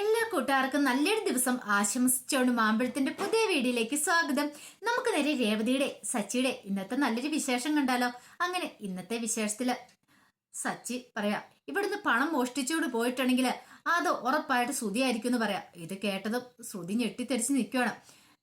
എല്ലാ കൂട്ടുകാർക്കും നല്ലൊരു ദിവസം ആശംസിച്ചുകൊണ്ട് മാമ്പഴത്തിന്റെ പുതിയ വീഡിയോയിലേക്ക് സ്വാഗതം. നമുക്ക് നേരെ രേവതിയുടെ സച്ചിയുടെ ഇന്നത്തെ നല്ലൊരു വിശേഷം കണ്ടാലോ? അങ്ങനെ ഇന്നത്തെ വിശേഷത്തിൽ സച്ചി പറയാ ഇവിടുന്ന് പണം മോഷ്ടിച്ചുകൊണ്ട് പോയിട്ടുണ്ടെങ്കിൽ അത് ഉറപ്പായിട്ട് ശ്രുതി ആയിരിക്കും എന്ന് പറയാം. ഇത് കേട്ടതും ശ്രുതി ഞെട്ടിത്തെരിച്ച് നിൽക്കുകയാണ്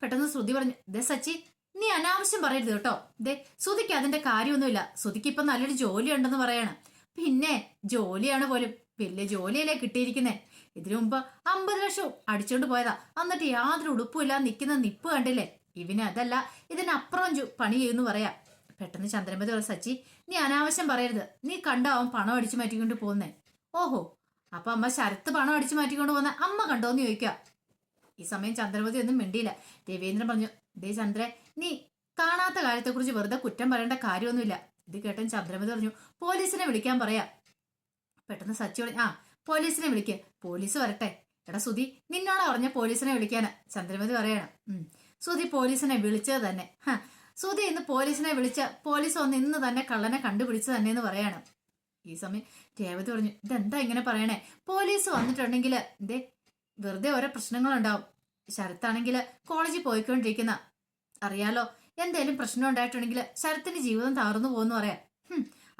പെട്ടെന്ന് ശ്രുതി പറഞ്ഞു ദേ സച്ചി നീ അനാവശ്യം പറയരുത് കേട്ടോ. ദേ ശ്രുതിക്ക് അതിന്റെ കാര്യമൊന്നുമില്ല. ശ്രുതിക്ക് ഇപ്പൊ നല്ലൊരു ജോലി ഉണ്ടെന്ന് പറയാണ്. പിന്നെ ജോലിയാണ് പോലും. വലിയ ജോലിയല്ലേ കിട്ടിയിരിക്കുന്നേ? ഇതിനു മുമ്പ് അമ്പത് ലക്ഷം അടിച്ചോണ്ട് പോയതാ. എന്നിട്ട് യാതൊരു ഉടുപ്പുമില്ല നിൽക്കുന്ന നിപ്പ് കണ്ടില്ലേ? ഇവന് അതല്ല ഇതിനപ്പുറം പണി ചെയ്യുന്നു പറയാ. പെട്ടെന്ന് ചന്ദ്രമതി ഒരു സച്ചി നീ അനാവശ്യം പറയരുത്. നീ കണ്ടാവും പണം അടിച്ചു മാറ്റിക്കൊണ്ട് പോകുന്നേ? ഓഹോ അപ്പൊ അമ്മ ശരത്ത് പണം അടിച്ചു മാറ്റിക്കൊണ്ട് പോകുന്ന അമ്മ കണ്ടോന്ന് ചോദിക്കുക ഈ സമയം ചന്ദ്രമതി ഒന്നും മിണ്ടിയില്ല. രവീന്ദ്രൻ പറഞ്ഞു ദേ ചന്ദ്രൻ നീ കാണാത്ത കാര്യത്തെക്കുറിച്ച് വെറുതെ കുറ്റം പറയേണ്ട കാര്യമൊന്നുമില്ല. ഇത് കേട്ടൻ ചന്ദ്രമതി പറഞ്ഞു പോലീസിനെ വിളിക്കാൻ പറയാ. പെട്ടെന്ന് സച്ചി പറഞ്ഞു ആ പോലീസിനെ വിളിക്ക്. പോലീസ് വരട്ടെ. എടാ സുധി നിന്നോടാ പറഞ്ഞ പോലീസിനെ വിളിക്കാന്. ചന്ദ്രമതി പറയണം. സുധി പോലീസിനെ വിളിച്ചത് തന്നെ. സുധി ഇന്ന് പോലീസിനെ വിളിച്ച പോലീസ് ഒന്ന് ഇന്ന് തന്നെ കള്ളനെ കണ്ടുപിടിച്ചു തന്നെ എന്ന് പറയാണ്. ഈ സമയം രേവതി പറഞ്ഞു ഇതെന്താ ഇങ്ങനെ പറയണേ? പോലീസ് വന്നിട്ടുണ്ടെങ്കിൽ ഇതേ വെറുതെ ഓരോ പ്രശ്നങ്ങളുണ്ടാവും. ശരത്താണെങ്കിൽ കോളേജിൽ പോയിക്കൊണ്ടിരിക്കുന്ന അറിയാലോ എന്തേലും പ്രശ്നം ഉണ്ടായിട്ടുണ്ടെങ്കിൽ ശരത്തിന്റെ ജീവിതം തകർന്നു പോകുന്നു പറയാം.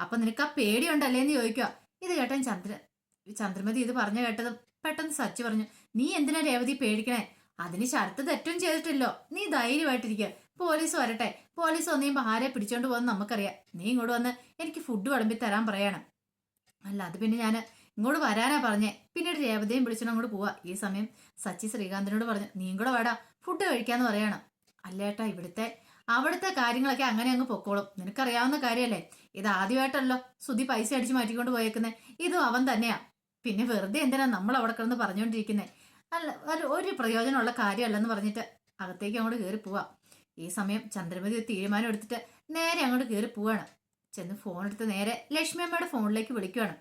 അപ്പൊ നിനക്ക് ആ പേടിയുണ്ടല്ലേ എന്ന് ചോദിക്കുക ഇത് കേട്ടാൻ ചന്ദ്ര ചന്ദ്രമതി ഇത് പറഞ്ഞു കേട്ടത് പെട്ടെന്ന് സച്ചു പറഞ്ഞു നീ എന്തിനാ രേവതി പേടിക്കണേ? അതിന് ശരത്ത് തെറ്റും ചെയ്തിട്ടില്ലോ. നീ ധൈര്യമായിട്ടിരിക്കുക പോലീസ് വരട്ടെ. പോലീസ് വന്നീമ്പോ ആരെ പിടിച്ചോണ്ട് പോകുന്ന നമുക്കറിയാം. നീ ഇങ്ങോട്ട് വന്ന് എനിക്ക് ഫുഡ് വിളമ്പി തരാൻ പറയണം. അല്ല അത് പിന്നെ ഞാൻ ഇങ്ങോട്ട് വരാനാ പറഞ്ഞേ. പിന്നീട് രേവതയും വിളിച്ചോണ്ട് അങ്ങോട്ട് പോവാ. ഈ സമയം സച്ചി ശ്രീകാന്തിനോട് പറഞ്ഞു നീ കൂടെ വേടാ. ഫുഡ് കഴിക്കാന്ന് പറയണം. അല്ലേട്ടാ ഇവിടുത്തെ അവിടുത്തെ കാര്യങ്ങളൊക്കെ അങ്ങനെ അങ്ങ് പൊക്കോളും. നിനക്കറിയാവുന്ന കാര്യമല്ലേ ഇത് ആദ്യമായിട്ടല്ലോ സുധി പൈസ അടിച്ച് മാറ്റിക്കൊണ്ട് പോയേക്കുന്നേ. ഇതും അവൻ തന്നെയാ. പിന്നെ വെറുതെ എന്തിനാ നമ്മൾ അവിടെ കിടന്ന് പറഞ്ഞുകൊണ്ടിരിക്കുന്നത് അല്ല ഒരു ഒരു പ്രയോജനമുള്ള കാര്യമല്ലെന്ന് പറഞ്ഞിട്ട് അകത്തേക്ക് അങ്ങോട്ട് കയറി പോവാ. ഈ സമയം ചന്ദ്രമതി ഒരു തീരുമാനം എടുത്തിട്ട് നേരെ അങ്ങോട്ട് കയറി പോവാണ്. ചെന്ന് ഫോൺ എടുത്ത് നേരെ ലക്ഷ്മി അമ്മയുടെ ഫോണിലേക്ക് വിളിക്കുവാണ്.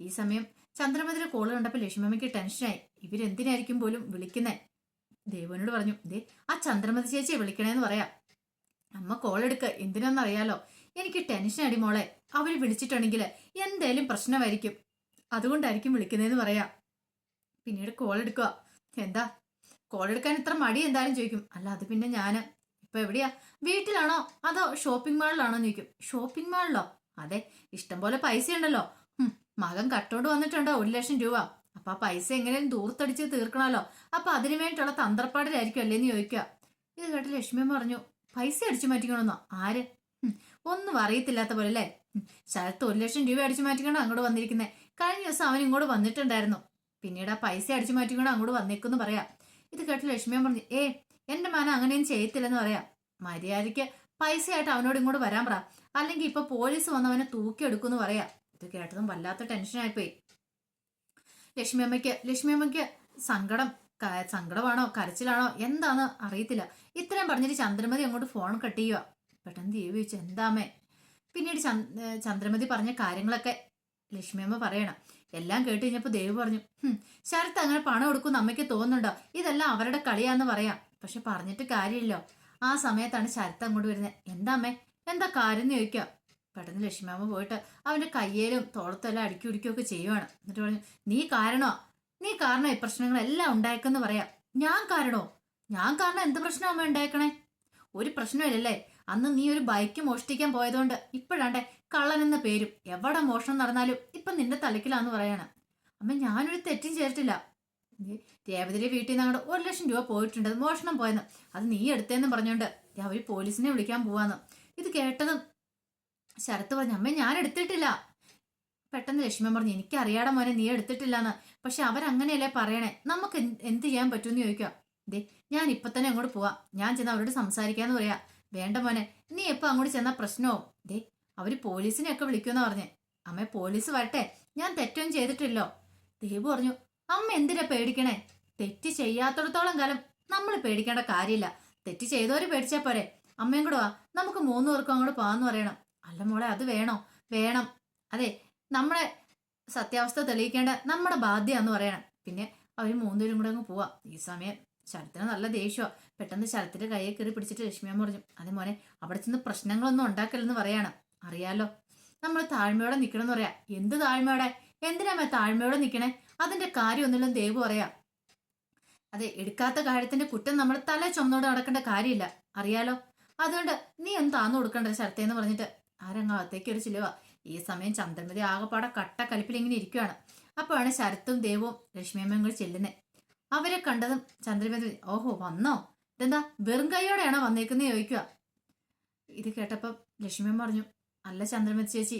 ഈ സമയം ചന്ദ്രമതിയുടെ കോൾ കണ്ടപ്പോൾ ലക്ഷ്മി അമ്മയ്ക്ക് ടെൻഷനായി ഇവരെന്തിനായിരിക്കും പോലും വിളിക്കുന്നേ? ദേവനോട് പറഞ്ഞു ദേ ആ ചന്ദ്രമതി ചേച്ചിയെ വിളിക്കണേന്ന് പറയാം. അമ്മ കോൾ എടുക്ക. എന്തിനാന്നറിയാലോ? എനിക്ക് ടെൻഷൻ അടി മോളെ. അവർ വിളിച്ചിട്ടുണ്ടെങ്കിൽ എന്തേലും പ്രശ്നമായിരിക്കും. അതുകൊണ്ടായിരിക്കും വിളിക്കുന്നതെന്ന് പറയാം. പിന്നീട് കോൾ എടുക്കുക. എന്താ? കോൾ എടുക്കാൻ ഇത്ര മടി എന്തായാലും ചോദിക്കും. അല്ല അത് പിന്നെ ഞാൻ ഇപ്പൊ എവിടെയാ? വീട്ടിലാണോ? അതോ ഷോപ്പിംഗ് മാളിലാണോ എന്ന് ചോദിക്കും. ഷോപ്പിംഗ് മാളിലോ അതെ ഇഷ്ടം പോലെ പൈസ ഉണ്ടല്ലോ. മകൻ കട്ടോണ്ട് വന്നിട്ടുണ്ടോ ഒരു ലക്ഷം രൂപ. അപ്പൊ ആ പൈസ എങ്ങനെയും ദൂർത്തടിച്ച് തീർക്കണമല്ലോ. അപ്പൊ അതിനു വേണ്ടിയിട്ടുള്ള തന്ത്രപ്പാടിലായിരിക്കും അല്ലേന്ന് ചോദിക്കുക. ഇത് കേട്ട് ലക്ഷ്മി പറഞ്ഞു പൈസ അടിച്ചു മാറ്റിക്കണമെന്നോ ആര്? ഒന്നും അറിയത്തില്ലാത്ത പോലെ അല്ലേ? ശരത്ത് ഒരു ലക്ഷം രൂപ അടിച്ചു മാറ്റിക്കണം അങ്ങോട്ട് വന്നിരിക്കുന്നത് കഴിഞ്ഞ ദിവസം അവൻ ഇങ്ങോട്ട് വന്നിട്ടുണ്ടായിരുന്നു. പിന്നീട് ആ പൈസ അടിച്ചു മാറ്റിക്കൊണ്ട് അങ്ങോട്ട് വന്നേക്കെന്ന് പറയാം. ഇത് കേട്ട് ലക്ഷ്മിയൻ പറഞ്ഞു ഏ എന്റെ മന അങ്ങനെയും ചെയ്യത്തില്ലെന്ന് പറയാം. മര്യാദയ്ക്ക് പൈസയായിട്ട് അവനോട് ഇങ്ങോട്ട് വരാൻ പറ. അല്ലെങ്കിൽ ഇപ്പൊ പോലീസ് വന്ന് അവനെ തൂക്കിയെടുക്കുമെന്ന് പറയാം. ഇത് കേട്ടതും വല്ലാത്ത ടെൻഷനായിപ്പോയി ലക്ഷ്മി അമ്മയ്ക്ക് ലക്ഷ്മി അമ്മയ്ക്ക് സങ്കടം സങ്കടമാണോ കരച്ചിലാണോ എന്താന്ന് അറിയത്തില്ല. ഇത്രയും പറഞ്ഞിട്ട് ചന്ദ്രമതി അങ്ങോട്ട് ഫോൺ കട്ട് ചെയ്യുക പെട്ടെന്ന് ദേവി ചോദിച്ചു എന്താമേ പിന്നീട് ചന്ദ്- ചന്ദ്രമതി പറഞ്ഞ കാര്യങ്ങളൊക്കെ ലക്ഷ്മിയമ്മ പറയണം. എല്ലാം കേട്ട് കഴിഞ്ഞപ്പോൾ ദേവ് പറഞ്ഞു "ഹും, ശരത്ത് അങ്ങനെ പണം കൊടുക്കുമെന്ന് അമ്മയ്ക്ക് തോന്നുന്നുണ്ടോ? ഇതെല്ലാം അവരുടെ കളിയാന്ന് പറയാം. പക്ഷെ പറഞ്ഞിട്ട് കാര്യമില്ലോ ആ സമയത്താണ് ശരത്ത് അങ്ങോട്ട് വരുന്നത് എന്താ അമ്മേ? എന്താ കാര്യം എന്ന് ചോദിക്കുക പെട്ടെന്ന് ലക്ഷ്മിയമ്മ പോയിട്ട് അവന്റെ കയ്യേലും തോളത്തെല്ലാം അടുക്കി ഉടിക്കുകയൊക്കെ ചെയ്യുവാണ്. എന്നിട്ട് പറഞ്ഞു നീ കാരണോ? നീ കാരണം ഈ പ്രശ്നങ്ങളെല്ലാം ഉണ്ടായേക്കെന്ന് പറയാം. ഞാൻ കാരണോ? ഞാൻ കാരണം എന്ത് പ്രശ്നമാണ് ഉണ്ടായേക്കണേ? ഒരു പ്രശ്നമില്ലല്ലേ. അന്ന് നീ ഒരു ബൈക്ക് മോഷ്ടിക്കാൻ പോയതുകൊണ്ട് ഇപ്പോഴാണ്ടേ എന്ന പേരും. എവിടെ മോഷണം നടന്നാലും ഇപ്പൊ നിന്റെ തലക്കിലാന്ന് പറയാണ്. അമ്മ ഞാനൊരു തെറ്റും ചെയ്തിട്ടില്ല. രേവതിയുടെ വീട്ടിൽ നിന്ന് അങ്ങോട്ട് ഒരു ലക്ഷം രൂപ പോയിട്ടുണ്ട്. മോഷണം പോയെന്ന്. അത് നീ എടുത്തേന്ന് പറഞ്ഞോണ്ട് ഞാൻ അവർ പോലീസിനെ വിളിക്കാൻ പോവാന്ന്. ഇത് കേട്ടതും ശരത്ത് പറഞ്ഞു അമ്മ ഞാൻ എടുത്തിട്ടില്ല. പെട്ടെന്ന് ലക്ഷ്മി പറഞ്ഞു എനിക്കറിയാടെ മോനെ നീ എടുത്തിട്ടില്ലാന്ന്. പക്ഷെ അവരങ്ങനെയല്ലേ പറയണേ? നമുക്ക് എന്ത് എന്ത് ചെയ്യാൻ പറ്റുമെന്ന് ചോദിക്കാം ദേ ഞാൻ ഇപ്പൊ തന്നെ അങ്ങോട്ട് പോവാം. ഞാൻ ചെന്ന് അവരോട് സംസാരിക്കാന്ന് പറയാ. വേണ്ട മോനെ നീ എപ്പോ അങ്ങോട്ട് ചെന്നാ പ്രശ്നവും? ദേ അവർ പോലീസിനെ ഒക്കെ വിളിക്കുമെന്ന് പറഞ്ഞേ. അമ്മ പോലീസ് വരട്ടെ. ഞാൻ തെറ്റൊന്നും ചെയ്തിട്ടില്ലോ. ദേവു പറഞ്ഞു അമ്മ എന്തിനാ പേടിക്കണേ? തെറ്റ് ചെയ്യാത്തടത്തോളം കാലം നമ്മൾ പേടിക്കേണ്ട കാര്യമില്ല. തെറ്റ് ചെയ്തവര് പേടിച്ചാ പോരെ. അമ്മയും കൂടെ വാ. നമുക്ക് മൂന്ന് പേർക്കും അങ്ങോട്ട് പോവാന്ന് പറയണം. അല്ല മോളെ അത് വേണോ? വേണം. അതെ നമ്മളെ സത്യാവസ്ഥ തെളിയിക്കേണ്ട നമ്മുടെ ബാധ്യന്ന് പറയണം. പിന്നെ അവർ മൂന്നുപേരും കൂടെ അങ്ങ് പോവാം. ഈ സമയം ശരത്തിന് നല്ല ദേഷ്യമോ പെട്ടെന്ന് ശരത്തിന്റെ കയ്യെ കയറി പിടിച്ചിട്ട് ലക്ഷ്മിയമ്മ പറഞ്ഞു അതെ മോനെ അവിടെ ചെന്ന് പ്രശ്നങ്ങളൊന്നും ഉണ്ടാക്കലെന്ന് പറയാണ്. അറിയാലോ. നമ്മൾ താഴ്മയോടെ നിൽക്കണമെന്ന് പറയാ. എന്ത് താഴ്മയോടെ? എന്തിനാമേ താഴ്മയോടെ നിൽക്കണേ അതിന്റെ കാര്യമൊന്നുമില്ലെന്ന് ദേവ് പറയാ. അതെ എടുക്കാത്ത കാര്യത്തിന്റെ കുറ്റം നമ്മൾ തല ചൊന്നോടെ നടക്കേണ്ട കാര്യമില്ല. അറിയാലോ. അതുകൊണ്ട് നീ ഒന്ന് താന്നു കൊടുക്കണ്ട ശരത്തേന്ന് പറഞ്ഞിട്ട്? ആരങ്ങാകത്തേക്ക് ഒരു ചിലവ. ഈ സമയം ചന്ദ്രമതി ആകെപ്പാടെ കട്ട കലിപ്പിൽ ഇങ്ങനെ ഇരിക്കുകയാണ് അപ്പോഴാണ് ശരത്തും ദേവും ലക്ഷ്മിയമ്മയും കൂടി ചെല്ലുന്നത് അവരെ കണ്ടതും ചന്ദ്രമതി ഓഹോ വന്നോ? ഇതെന്താ വെറും കൈയോടെയാണോ വന്നേക്കുന്നത് ചോദിക്കുക. ഇത് കേട്ടപ്പം ലക്ഷ്മിയമ്മ പറഞ്ഞു അല്ല ചന്ദ്രമതി ചേച്ചി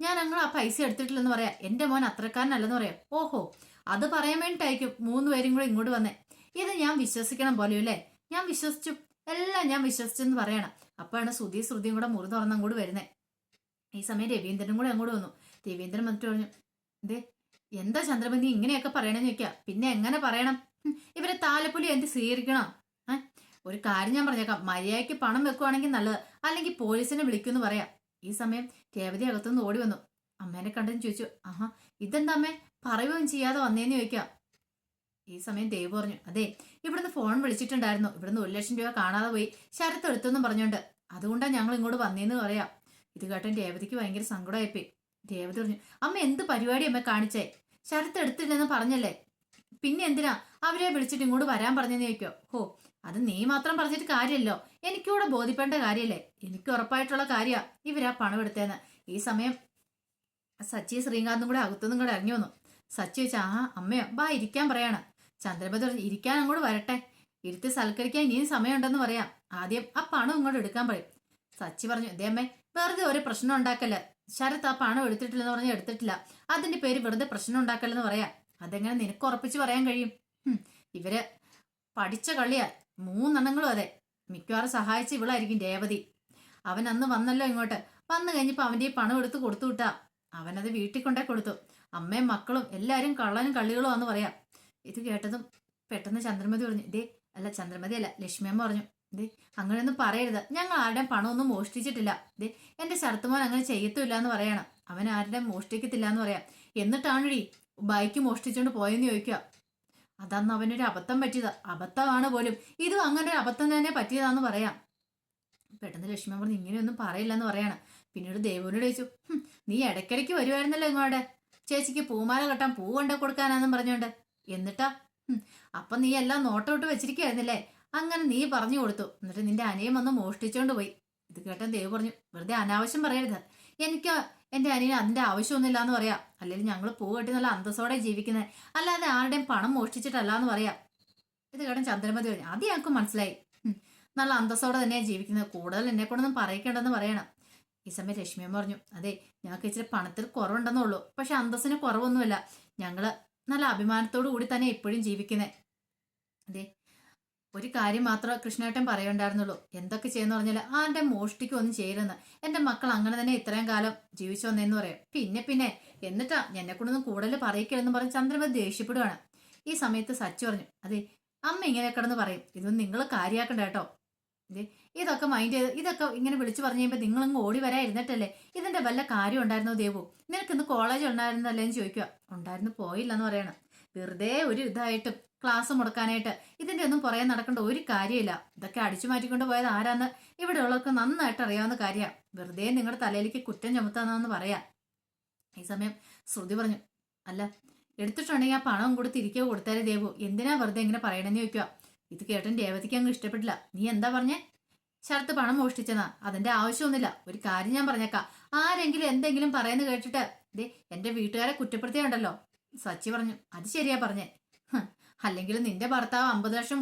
ഞാൻ അങ്ങനെ ആ പൈസ എടുത്തിട്ടില്ലെന്ന് പറയാം. എന്റെ മോൻ അത്രക്കാരനല്ലെന്ന് പറയാം. ഓഹോ അത് പറയാൻ വേണ്ടിയിട്ടായിരിക്കും മൂന്ന് പേരും കൂടെ ഇങ്ങോട്ട് വന്നേ. ഇത് ഞാൻ വിശ്വസിക്കണം പോലെയോ അല്ലേ? ഞാൻ വിശ്വസിച്ചു. എല്ലാം ഞാൻ വിശ്വസിച്ചെന്ന് പറയണം. അപ്പോഴാണ് ശ്രുതി ശ്രുതിയും കൂടെ മുറി തുറന്ന് അങ്ങോട്ട് വരുന്നേ. ഈ സമയം രവീന്ദ്രനും കൂടെ അങ്ങോട്ട് വന്നു. രവീന്ദ്രൻ വന്നിട്ട് പറഞ്ഞു ദേ എന്താ ചന്ദ്രമതി ഇങ്ങനെയൊക്കെ പറയണെന്ന് ചോദിക്കുക പിന്നെ എങ്ങനെ പറയണം? ഇവരെ താലപ്പൊലി എന്ത് സ്വീകരിക്കണോ? ഒരു കാര്യം ഞാൻ പറഞ്ഞേക്കാം. മര്യാദയ്ക്ക് പണം വെക്കുവാണെങ്കിൽ നല്ലത്. അല്ലെങ്കിൽ പോലീസിനെ വിളിക്കുമെന്ന് പറയാം. ഈ സമയം രേവതി അകത്തുനിന്ന് ഓടി വന്നു. അമ്മേനെ കണ്ടെന്ന് ചോദിച്ചു. ആഹാ ഇതെന്താ അമ്മേ? പറയുകയും ചെയ്യാതെ വന്നേന്ന് ചോദിക്കാം. ഈ സമയം ദേവ് പറഞ്ഞു അതെ ഇവിടുന്ന് ഫോൺ വിളിച്ചിട്ടുണ്ടായിരുന്നു. ഇവിടുന്ന് ഒരു ലക്ഷം രൂപ കാണാതെ പോയി ശരത്ത് എടുത്തെന്നും പറഞ്ഞുകൊണ്ട്. അതുകൊണ്ടാണ് ഞങ്ങൾ ഇങ്ങോട്ട് വന്നേന്ന് പറയാം. ഇത് കേട്ടൻ രേവതിക്ക് ഭയങ്കര സങ്കടമായിപ്പോയി. രേവതി പറഞ്ഞു അമ്മ എന്ത് പരിപാടി അമ്മ കാണിച്ചേ? ശരത്ത് എടുത്തില്ലെന്ന് പറഞ്ഞല്ലേ? പിന്നെ എന്തിനാ? അവരെ വിളിച്ചിട്ട് ഇങ്ങോട്ട് വരാൻ പറഞ്ഞെന്ന് ചോദിക്കോ ഹോ അത് നീ മാത്രം പറഞ്ഞിട്ട് കാര്യമല്ലോ എനിക്കൂടെ ബോധ്യപ്പെടേണ്ട കാര്യമല്ലേ? എനിക്ക് ഉറപ്പായിട്ടുള്ള കാര്യമാ ഇവരാ പണം എടുത്തേന്ന് ഈ സമയം സച്ചി ശ്രീകാന്തും കൂടെ അകത്തുനിന്നും കൂടെ ഇറങ്ങി വന്നു. സച്ചി വെച്ചാ ആ അമ്മയോ ബാ ഇരിക്കാൻ പറയാണ്. പറഞ്ഞു ഇരിക്കാൻ അങ്ങോട്ട് വരട്ടെ. ഇരുത്തി സൽക്കരിക്കാൻ ഇനിയും സമയമുണ്ടെന്ന് പറയാം. ആദ്യം ആ പണം ഇങ്ങോട്ട് എടുക്കാൻ പറയും. സച്ചി പറഞ്ഞു ഇതേ അമ്മേ വെറുതെ ഒരു പ്രശ്നം ഉണ്ടാക്കല്ല? ശരത്ത് ആ പണം എടുത്തിട്ടില്ലെന്ന് പറഞ്ഞ് എടുത്തിട്ടില്ല. അതിന്റെ പേര് വെറുതെ പ്രശ്നം ഉണ്ടാക്കല്ലെന്ന് പറയാ അതെങ്ങനെ നിനക്ക് ഉറപ്പിച്ച് പറയാൻ കഴിയും? ഇവർ പഠിച്ച കളിയാ മൂന്നെണ്ണങ്ങളും അതെ. മിക്കവാറും സഹായിച്ച ഇവളായിരിക്കും രേവതി. അവൻ അന്ന് വന്നല്ലോ ഇങ്ങോട്ട്. വന്നു കഴിഞ്ഞപ്പോൾ അവന്റെ ഈ പണം എടുത്ത് കൊടുത്തു വിട്ടാ. അവനത് വീട്ടിൽ കൊണ്ടേ കൊടുത്തു. അമ്മയും മക്കളും എല്ലാരും കള്ളനും കള്ളികളും ആന്ന് പറയാം. ഇത് കേട്ടതും പെട്ടെന്ന് ചന്ദ്രമതി പറഞ്ഞു ഇതേ അല്ല ചന്ദ്രമതി അല്ല ലക്ഷ്മിയമ്മ പറഞ്ഞു ദേ അങ്ങനെയൊന്നും പറയരുത്. ഞങ്ങൾ ആരുടെയും പണമൊന്നും മോഷ്ടിച്ചിട്ടില്ല. ദേ എന്റെ ശരത്തുമോൻ അങ്ങനെ ചെയ്യത്തുമില്ല എന്ന് പറയണം. അവൻ ആരുടെയും മോഷ്ടിക്കത്തില്ല എന്ന് പറയാം. എന്നിട്ടാണടി ബൈക്ക് മോഷ്ടിച്ചോണ്ട് പോയെന്ന് ചോദിക്കുക. അതന്ന് അവനൊരു അബദ്ധം പറ്റിയത്. അബദ്ധമാണ് പോലും. ഇതും അങ്ങനെ ഒരു അബദ്ധം തന്നെ പറ്റിയതാന്ന് പറയാം. പെട്ടെന്ന് ലക്ഷ്മി പറഞ്ഞു ഇങ്ങനെയൊന്നും പറയില്ല എന്ന് പറയാണ്. പിന്നീട് ദേവനോട് ചോദിച്ചു നീ ഇടയ്ക്കിടയ്ക്ക് വരുമായിരുന്നല്ലോ ഇങ്ങോട്ട്? ചേച്ചിക്ക് പൂമാല കെട്ടാൻ പൂ കൊണ്ടു കൊടുക്കാനാന്നും പറഞ്ഞോണ്ട്. എന്നിട്ടാ അപ്പം നീ എല്ലാം നോട്ടോട്ട് വെച്ചിരിക്കുവായിരുന്നില്ലേ? അങ്ങനെ നീ പറഞ്ഞു കൊടുത്തു. എന്നിട്ട് നിന്റെ അനിയൻ വന്ന് മോഷ്ടിച്ചോണ്ട് പോയി. ഇത് കേട്ടാൻ ദേവ് പറഞ്ഞു വെറുതെ അനാവശ്യം പറയരുത്. എനിക്ക് എന്റെ അനിയന് അതിന്റെ ആവശ്യമൊന്നുമില്ല എന്ന് പറയാം. അല്ലെങ്കിൽ ഞങ്ങൾ പൂ കെട്ടി നല്ല അന്തസ്സോടെ ജീവിക്കുന്നത് അല്ലാതെ ആരുടെയും പണം മോഷ്ടിച്ചിട്ടല്ല എന്ന് പറയാം. ഇത് കേട്ടൻ ചന്ദ്രമതി പറഞ്ഞു അത് ഞങ്ങൾക്ക് മനസ്സിലായി. നല്ല അന്തസ്സോടെ തന്നെയാണ് ജീവിക്കുന്നത് കൂടുതൽ എന്നെ കൊണ്ടൊന്നും പറയിക്കേണ്ടെന്ന് പറയണം. ഈ സമയം രശ്മിയമ്മ പറഞ്ഞു അതെ ഞങ്ങൾക്ക് ഇച്ചിരി പണത്തിൽ കുറവുണ്ടെന്നേ ഉള്ളൂ. പക്ഷെ അന്തസ്സിന് കുറവൊന്നുമില്ല. ഞങ്ങൾ നല്ല അഭിമാനത്തോടു കൂടി തന്നെ എപ്പോഴും ജീവിക്കുന്നത് അതെ ഒരു കാര്യം മാത്രം കൃഷ്ണേട്ടൻ പറയണ്ടായിരുന്നുള്ളൂ. എന്തൊക്കെ ചെയ്യുന്ന പറഞ്ഞാൽ ആ ആരുടെ മോഷ്ടിക്കൊന്നും ചെയ്യരുന്ന് എന്റെ മക്കൾ അങ്ങനെ തന്നെ ഇത്രയും കാലം ജീവിച്ചു വന്നേന്ന് പറയാം. പിന്നെ പിന്നെ എന്നിട്ടാ എന്നെ കൊണ്ടൊന്നും കൂടുതൽ പറയിക്കരുതെന്ന് പറഞ്ഞ് ചന്ദ്രമതി ദേഷ്യപ്പെടുകയാണ് ഈ സമയത്ത് സച്ചു പറഞ്ഞു അതെ അമ്മ ഇങ്ങനെ കിടന്ന് പറയും. ഇതൊന്നും നിങ്ങൾ കാര്യമാക്കണ്ട കേട്ടോ. ഇതൊക്കെ മൈൻഡ് ചെയ്ത് ഇതൊക്കെ ഇങ്ങനെ വിളിച്ചു പറഞ്ഞു കഴിയുമ്പോൾ നിങ്ങളങ്ങ് ഓടി വരാൻ ഇരുന്നിട്ടല്ലേ? ഇതിന്റെ വല്ല കാര്യം ഉണ്ടായിരുന്നോ ദേവു? നിനക്ക് ഇന്ന് കോളേജ് ഉണ്ടായിരുന്നല്ലേ എന്ന് ചോദിക്കുക ഉണ്ടായിരുന്നു പോയില്ലെന്ന് പറയണം. വെറുതെ ഒരു ഇതായിട്ടും ക്ലാസ് മുടക്കാനായിട്ട്. ഇതിന്റെ ഒന്നും പുറകെ നടക്കേണ്ട ഒരു കാര്യമില്ല. ഇതൊക്കെ അടിച്ചു മാറ്റിക്കൊണ്ട് പോയത് ആരാന്ന് ഇവിടെ ഉള്ളവർക്ക് നന്നായിട്ട് അറിയാവുന്ന കാര്യമാണ് വെറുതെ നിങ്ങളുടെ തലയിലേക്ക് കുറ്റം ചുമത്താന്നാന്ന് പറയാം. ഈ സമയം ശ്രുതി പറഞ്ഞു അല്ല എടുത്തിട്ടുണ്ടെങ്കിൽ ആ പണം കൂടി തിരികെ കൊടുത്താലേ ദേവു. എന്തിനാ വെറുതെ ഇങ്ങനെ പറയണമെന്ന് ചോദിക്കുക ഇത് കേട്ടൻ രേവതിക്ക് അങ്ങ് ഇഷ്ടപ്പെട്ടില്ല. നീ എന്താ പറഞ്ഞേ? ശരത്ത് പണം മോഷ്ടിച്ചെന്നാ. അതിന്റെ ആവശ്യമൊന്നുമില്ല. ഒരു കാര്യം ഞാൻ പറഞ്ഞേക്കാം. ആരെങ്കിലും എന്തെങ്കിലും പറയുന്നു കേട്ടിട്ട് ദേ എന്റെ വീട്ടുകാരെ കുറ്റപ്പെടുത്തിയുണ്ടല്ലോ സച്ചി പറഞ്ഞു അത് ശരിയാ പറഞ്ഞേ. അല്ലെങ്കിൽ നിന്റെ ഭർത്താവ് അമ്പത് ലക്ഷം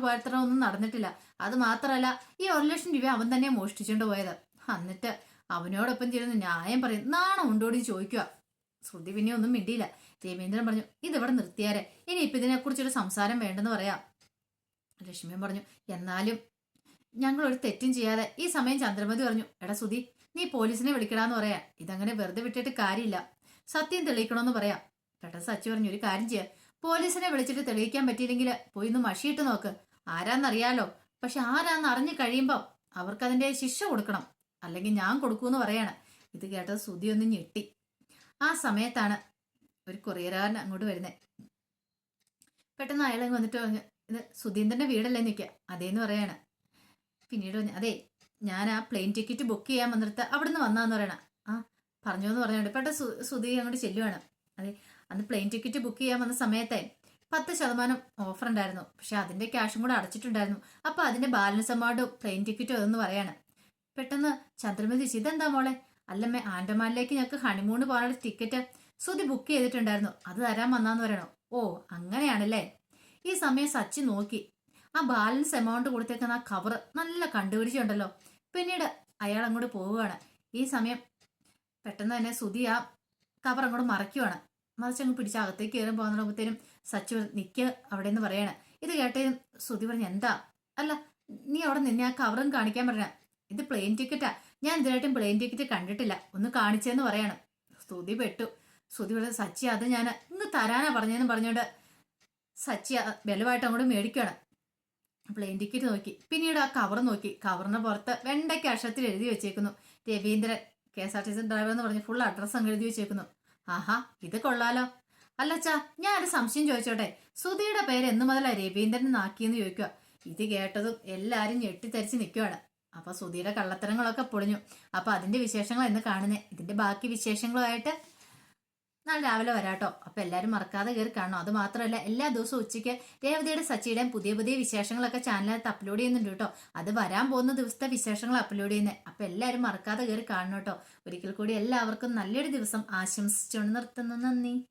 പോയത്ര ഒന്നും നടന്നിട്ടില്ല. അത് മാത്രമല്ല ഈ ഒരു ലക്ഷം രൂപ അവൻ തന്നെ മോഷ്ടിച്ചോണ്ട് പോയത്. എന്നിട്ട് അവനോടൊപ്പം ചേരുന്ന ന്യായം പറയും. നാണം ഉണ്ടോടി ചോദിക്കുക. ശ്രുതി പിന്നെ ഒന്നും മിണ്ടിയില്ല. രവീന്ദ്രൻ പറഞ്ഞു ഇതിവിടെ നിർത്തിയാരെ. ഇനി ഇപ്പൊ ഇതിനെക്കുറിച്ചൊരു സംസാരം വേണ്ടെന്ന് പറയാം. ലക്ഷ്മിയും പറഞ്ഞു എന്നാലും ഞങ്ങൾ ഒരു തെറ്റും ചെയ്യാതെ ഈ സമയം ചന്ദ്രമതി പറഞ്ഞു എടാ സുധി നീ പോലീസിനെ വിളിക്കടാന്ന് പറയാ. ഇതങ്ങനെ വെറുതെ വിട്ടിട്ട് കാര്യമില്ല. സത്യം തെളിയിക്കണമെന്ന് പറയാം. പെട്ടെന്ന് സച്ചി പറഞ്ഞു ഒരു കാര്യം ചെയ്യാം. പോലീസിനെ വിളിച്ചിട്ട് തെളിയിക്കാൻ പറ്റിയില്ലെങ്കിൽ പോയി ഒന്ന് മഷിയിട്ട് നോക്ക്. ആരാന്നറിയാലോ. പക്ഷെ ആരാന്ന് അറിഞ്ഞു കഴിയുമ്പോൾ അവർക്കതിന്റെ ശിക്ഷ കൊടുക്കണം. അല്ലെങ്കിൽ ഞാൻ കൊടുക്കൂന്ന് പറയാണ്. ഇത് കേട്ടത് സുതി ഒന്ന് ഞെട്ടി. ആ സമയത്താണ് ഒരു കൊറിയറുകാരൻ അങ്ങോട്ട് വരുന്നത് പെട്ടെന്ന് അയാളെ വന്നിട്ട് പറഞ്ഞു ഇത് സുധീന്ദ്രന്റെ വീടല്ലേ നിൽക്കുക അതേന്ന് പറയാണ്. പിന്നീട് പറഞ്ഞു അതെ ഞാൻ ആ പ്ലെയിൻ ടിക്കറ്റ് ബുക്ക് ചെയ്യാൻ വന്നിട്ട് അവിടുന്ന് വന്നാന്ന് പറയണം. ആ പറഞ്ഞു എന്ന് പറഞ്ഞുകൊണ്ട് പെട്ടെന്ന് സുധി അങ്ങോട്ട് ചെല്ലുവാണ്. അതെ അന്ന് പ്ലെയിൻ ടിക്കറ്റ് ബുക്ക് ചെയ്യാൻ വന്ന സമയത്തെ പത്ത് ശതമാനം ഓഫർ ഉണ്ടായിരുന്നു. പക്ഷെ അതിന്റെ ക്യാഷും കൂടെ അടച്ചിട്ടുണ്ടായിരുന്നു. അപ്പൊ അതിന്റെ ബാലൻസ് എമൗണ്ടും പ്ലെയിൻ ടിക്കറ്റും അതെന്ന് പറയാണ്. പെട്ടെന്ന് ചന്ദ്രമതി ഇതെന്താ മോളെ? അല്ലമ്മേ ആൻഡമാനിലേക്ക് ഞങ്ങൾക്ക് ഹണിമൂണ് പോകാനുള്ള ടിക്കറ്റ് സുതി ബുക്ക് ചെയ്തിട്ടുണ്ടായിരുന്നു. അത് തരാൻ വന്നാന്ന് പറയണോ? ഓ അങ്ങനെയാണല്ലേ. ഈ സമയം സച്ചി നോക്കി. ആ ബാലൻസ് എമൗണ്ട് കൊടുത്തേക്കുന്ന ആ കവർ നല്ല കണ്ടുപിടിച്ചുണ്ടല്ലോ. പിന്നീട് അയാൾ അങ്ങോട്ട് പോവുകയാണ്. ഈ സമയം പെട്ടെന്ന് തന്നെ സുതി ആ കവർ അങ്ങോട്ട് മറയ്ക്കുവാണ്. മറിച്ചങ്ങ് പിടിച്ച് അകത്തേക്ക് കയറി. പോകുന്നതിനും സച്ചു നിക്ക് അവിടെ നിന്ന് പറയാണ്. ഇത് കേട്ടതും ശ്രുതി പറഞ്ഞു എന്താ? അല്ല നീ അവിടെ നിന്നെ ആ കവറും കാണിക്കാൻ പറഞ്ഞ ഇത് പ്ലെയിൻ ടിക്കറ്റാ. ഞാൻ ഇതിനായിട്ടും പ്ലെയിൻ ടിക്കറ്റ് കണ്ടിട്ടില്ല. ഒന്ന് കാണിച്ചെന്ന് പറയാണ്. സ്തുതി പെട്ടു. സ്തുതി പറഞ്ഞു സച്ചി അത് ഞാൻ ഇന്ന് തരാനാ പറഞ്ഞതെന്ന് പറഞ്ഞോണ്ട് സച്ചി ബലമായിട്ട് അങ്ങോട്ട് മേടിക്കുകയാണ് പ്ലെയിൻ ടിക്കറ്റ് നോക്കി. പിന്നീട് ആ കവർ നോക്കി. കവറിന് പുറത്ത് വെണ്ടയ്ക്ക് അക്ഷരത്തിൽ എഴുതി വെച്ചേക്കുന്നു. Raveendran K S R T C driver എന്ന് പറഞ്ഞ് ഫുൾ അഡ്രസ്സ് അങ്ങ് എഴുതി വെച്ചേക്കുന്നു. ആഹാ ഇത് കൊള്ളാലോ. അല്ലച്ചാ ഞാൻ ഒരു സംശയം ചോദിച്ചോട്ടെ. സുധിയുടെ പേര് എന്ന് മുതലാ രവീന്ദ്രൻ നാക്കിയെന്ന് ചോദിക്കുക ഇത് കേട്ടതും എല്ലാരും ഞെട്ടിത്തരിച്ച് നിൽക്കുവാണ് അപ്പൊ സുധിയുടെ കള്ളത്തരങ്ങളൊക്കെ പൊളിഞ്ഞു. അപ്പൊ അതിന്റെ വിശേഷങ്ങൾ എന്ന് കാണുന്നേ. ഇതിന്റെ ബാക്കി വിശേഷങ്ങളുമായിട്ട് നാളെ രാവിലെ വരാട്ടോ. അപ്പൊ എല്ലാരും മറക്കാതെ കയറി കാണണം. അത് മാത്രമല്ല എല്ലാ ദിവസവും ഉച്ചയ്ക്ക് രേവതിയുടെ സച്ചിയുടെയും പുതിയ പുതിയ വിശേഷങ്ങളൊക്കെ ചാനലിനകത്ത് അപ്ലോഡ് ചെയ്യുന്നുണ്ട് കേട്ടോ. അത് വരാൻ പോകുന്ന ദിവസത്തെ വിശേഷങ്ങൾ അപ്ലോഡ് ചെയ്യുന്നത് അപ്പൊ എല്ലാരും മറക്കാതെ കയറി കാണണം കേട്ടോ. ഒരിക്കൽ കൂടി എല്ലാവർക്കും നല്ലൊരു ദിവസം ആശംസിച്ചുകൊണ്ട് നിർത്തുന്നു. നന്ദി.